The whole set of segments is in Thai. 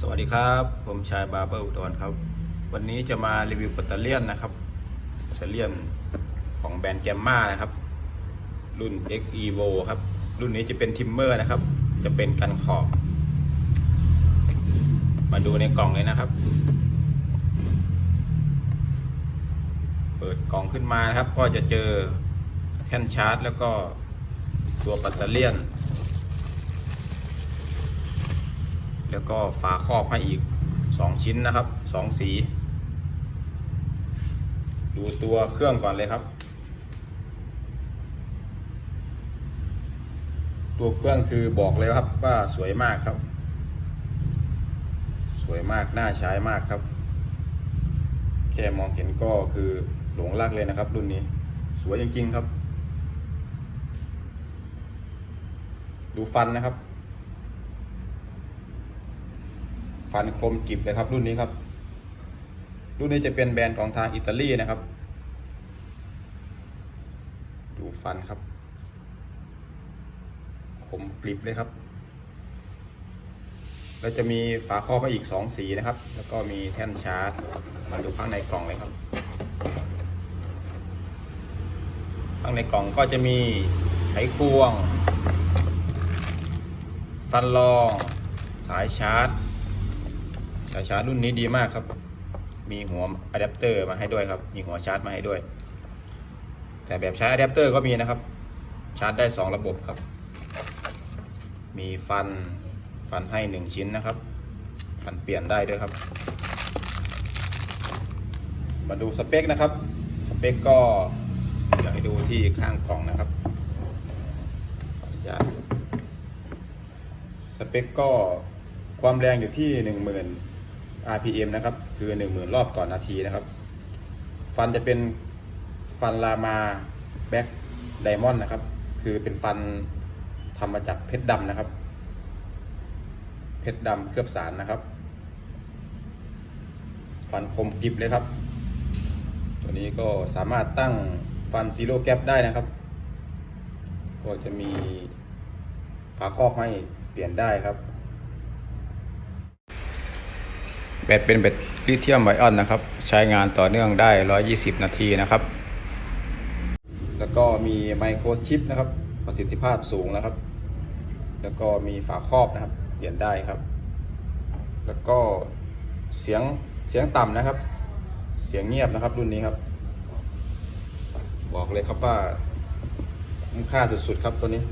สวัสดีครับ ผมชายบาเบอร์อุดรครับ วันนี้จะมารีวิวปัตเตอร์เลียนนะครับปัตเตอร์เลียนของแบรนด์แกมมานะครับ รุ่น X Evo ครับ รุ่นนี้จะเป็นทิมเมอร์นะครับ จะเป็นกันขอบ มาดูในกล่องเลยนะครับ เปิดกล่องขึ้นมานะครับ ก็จะเจอแท่นชาร์จ แล้วก็ตัวปัตเตอร์เลียน แล้วก็ฝาครอบให้อีก 2 ชิ้นนะครับ 2 สี ดูตัวเครื่องก่อนเลยครับ ตัวเครื่องคือบอกเลยครับว่าสวยมากครับ สวยมากน่าใช้มากครับ แค่มองเห็นก็คือหลงรักเลยนะครับรุ่นนี้ สวยจริงๆครับ ดูฟันนะครับ ฟันคมกิบเลยครับรุ่นนี้ครับ รุ่นนี้จะเป็นแบรนด์ของทางอิตาลีนะครับ ดูฟันครับ คมกริบเลยครับ แล้วจะมีฝาครอบให้อีก2สีนะครับ แล้วก็มีแท่นชาร์จ มาดูข้างในกล่องเลยครับ ข้างในกล่องก็จะมีไขควงฟันรอง สายชาร์จ สายชาร์จรุ่นนี้ดีมากครับ มีหัวอะแดปเตอร์มาให้ด้วยครับ มีหัวชาร์จมาให้ด้วย แต่แบบใช้อะแดปเตอร์ก็มีนะครับ ชาร์จได้ 2 ระบบครับ มีฟันฟันให้ 1 ชิ้นนะครับ ฟันเปลี่ยนได้ด้วยครับ มาดูสเปคนะครับ สเปคก็เดี๋ยวให้ดูที่ข้างกล่องนะครับขออนุญาตครับสเปคก็ความแรงอยู่ที่10,000 RPM นะครับ คือ 10,000 รอบต่อนนาทีนะครับ ฟันจะเป็นฟันลามาแบ็กไดมอนด์นะครับ คือเป็นฟันทำมาจากเพชรดำนะครับ เพชรดำเคลือบสารนะครับ ฟันคมกริบเลยครับ ตัวนี้ก็สามารถตั้งฟันซีโร่แกปได้นะครับ ก็จะมีฝาครอบให้เปลี่ยนได้ครับ แบตเป็นแบตลิเธียมไบออนนะครับ ใช้งานต่อเนื่องได้ 120 นาทีนะครับ แล้วก็มีไมโครชิปนะครับ ประสิทธิภาพสูงนะครับ แล้วก็มีฝาครอบนะครับ เปลี่ยนได้ครับ แล้วก็เสียงเสียงต่ำนะครับ เสียงเงียบนะครับรุ่นนี้ครับ บอกเลยครับว่าคุ้มค่าสุดๆครับตัวนี้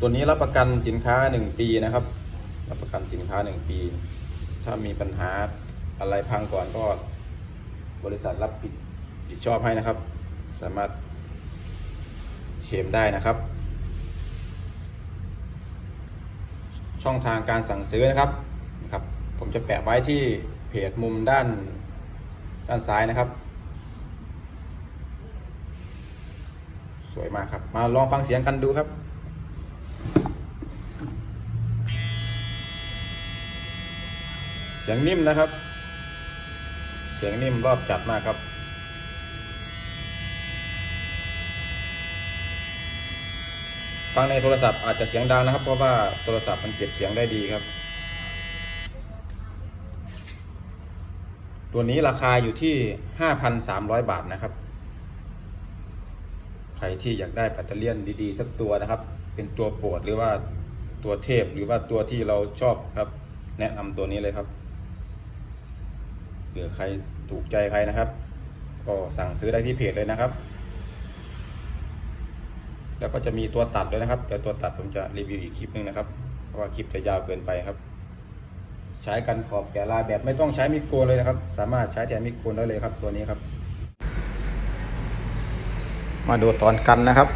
ตัวนี้รับประกันสินค้า 1 ปีนะครับ รับประกันสินค้า1ปี ถ้ามีปัญหาอะไรพังก่อนก็ บริษัทรับผิดผิดชอบให้นะครับ สามารถเคลมได้นะครับ ช่องทางการสั่งซื้อนะครับนะครับ ผมจะแปะไว้ที่เพจมุมด้านด้านซ้ายนะครับ สวยมากครับ มาลองฟังเสียงกันดูครับ เสียงนิ่มนะครับ เสียงนิ่มรอบจัดมากครับ ฟังในโทรศัพท์อาจจะเสียงดังนะครับ เพราะว่าโทรศัพท์มันเก็บเสียงได้ดีครับ ตัวนี้ราคาอยู่ที่ 5,300 บาทนะครับ ใครที่อยากได้แบตเตอรี่ดีๆ สักตัวนะครับ เป็นตัวโปรดหรือว่าตัวเทพหรือว่าตัวที่เราชอบครับ แนะนำตัวนี้เลยครับ เผื่อใครถูกใจใครนะครับ ก็สั่งซื้อได้ที่เพจเลยนะครับ แล้วก็จะมีตัวตัดด้วยนะครับเดี๋ยวตัวตัดผมจะรีวิวอีกคลิปหนึงนะครับ เพราะว่าคลิปจะยาวเกินไปครับ ใช้กันขอบแกะลายแบบไม่ต้องใช้มิดโกนเลยนะครับ สามารถใช้แทนมิดโกนได้เลยครับ ตัวนี้ครับ มาดูตอนกันนะครับ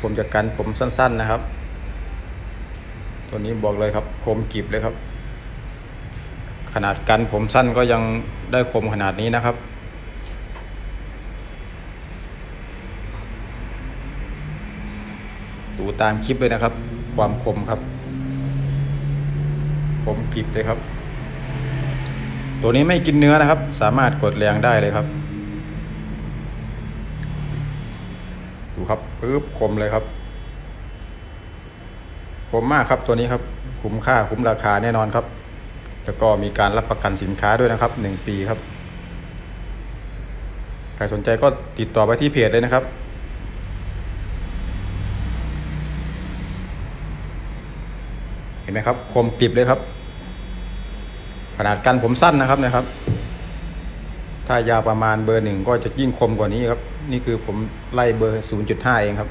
ผมจะกันผมสั้น ๆนะครับ ตัวนี้บอกเลยครับคมกริบเลยครับ ขนาดกันผมสั้นก็ยังได้คมขนาดนี้นะครับ ดูตามคลิปเลยนะครับ ความคมครับ คมกริบเลยครับ ตัวนี้ไม่กินเนื้อนะครับ สามารถกดแรงได้เลยครับ ดูครับปึ๊บคมเลยครับคมมากครับตัวนี้ครับคคุ้มค่าคุ้มราคาแน่นอนครับ แล้วก็มีการรับประกันสินค้าด้วยนะครับหนึ่งปีครับ ใครสนใจก็ติดต่อไปที่เพจเลยนะครับ เห็นไหมครับ คมกริบเลยครับ ขนาดกันผมสั้นนะครับนะครับ ถ้ายาวประมาณเบอร์หนึ่งก็จะยิ่งคมกว่านี้ครับ นี่คือผมไล่เบอร์ 0.5 เองครับ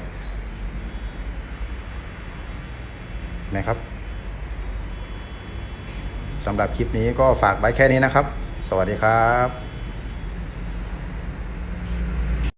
เห็นะครับ สำหรับคลิปนี้ก็ฝากไว้แค่นี้นะครับ สวัสดีครับ